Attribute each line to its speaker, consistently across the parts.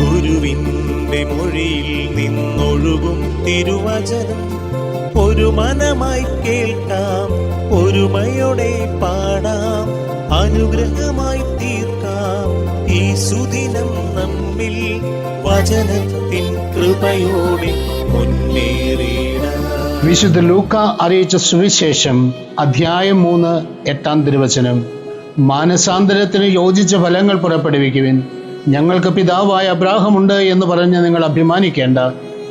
Speaker 1: ഗുരുവിന്റെ മൊഴിയിൽ നിന്നൊഴുകും തിരുവചനം. ഒരു മനമായി കേൾക്കാം ഒരുമയോടെ പാടാം അനുഗ്രഹമായി തീർക്കാം. ഈ സുദിനം നമ്മിൽ വചനത്തിൻ കൃപയോടെ മുന്നേറിയിടാം.
Speaker 2: വിശുദ്ധ ലൂക്ക അറിയിച്ച സുവിശേഷം അധ്യായം മൂന്ന് എട്ടാം തിരുവചനം. മാനസാന്തരത്തിന് യോജിച്ച ഫലങ്ങൾ പുറപ്പെടുവിക്കുവിൻ. ഞങ്ങൾക്ക് പിതാവായ അബ്രാഹമുണ്ട് എന്ന് പറഞ്ഞ് നിങ്ങൾ അഭിമാനിക്കേണ്ട.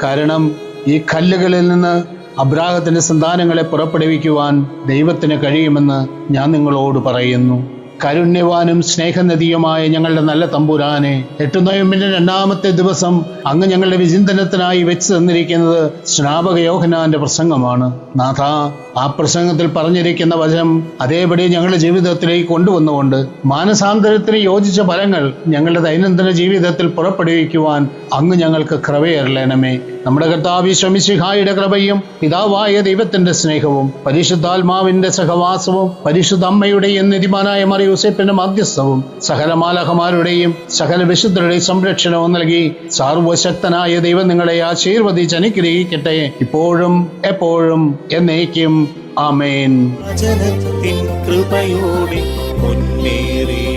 Speaker 2: കാരണം ഈ കല്ലുകളിൽ നിന്ന് അബ്രാഹത്തിന്റെ സന്താനങ്ങളെ പുറപ്പെടുവിക്കുവാൻ ദൈവത്തിന് കഴിയുമെന്ന് ഞാൻ നിങ്ങളോട് പറയുന്നു. കരുണ്യവാനും സ്നേഹനദിയുമായ ഞങ്ങളുടെ നല്ല തമ്പുരാനെ എട്ടു നോയമ്പിന്റെ രണ്ടാമത്തെ ദിവസം അങ്ങ് ഞങ്ങളുടെ വിചിന്തനത്തിനായി വെച്ച് തന്നിരിക്കുന്നത് സ്നാപക യോഹനാന്റെ പ്രസംഗമാണ്. നാഥ ആ പ്രസംഗത്തിൽ പറഞ്ഞിരിക്കുന്ന വചനം അതേപടി ഞങ്ങളുടെ ജീവിതത്തിലേക്ക് കൊണ്ടുവന്നുകൊണ്ട് മാനസാന്തരത്തിന് യോജിച്ച ഫലങ്ങൾ ഞങ്ങളുടെ ദൈനംദിന ജീവിതത്തിൽ പുറപ്പെടുവിക്കുവാൻ അങ്ങ് ഞങ്ങൾക്ക് കൃപയറിയണമേ നമ്മുടെ കർത്താവി ശമിശിഹായുടെ കൃപയും പിതാവായ ദൈവത്തിന്റെ സ്നേഹവും പരിശുദ്ധാത്മാവിന്റെ സഹവാസവും പരിശുദ്ധ അമ്മയുടെയും നിധിമാനായ മറിയൂസേപ്പിന്റെ മധ്യസ്ഥവും സകല മാലഹമാരുടെയും സകല വിശുദ്ധരുടെയും സംരക്ഷണവും നൽകി സാർവശക്തനായ ദൈവം നിങ്ങളെ ആശീർവദിച്ച് അനുഗ്രഹിക്കട്ടെ. ഇപ്പോഴും എപ്പോഴും എന്നേക്കും. ആമേൻ.
Speaker 1: കൃപയോടെ മുന്നേറി.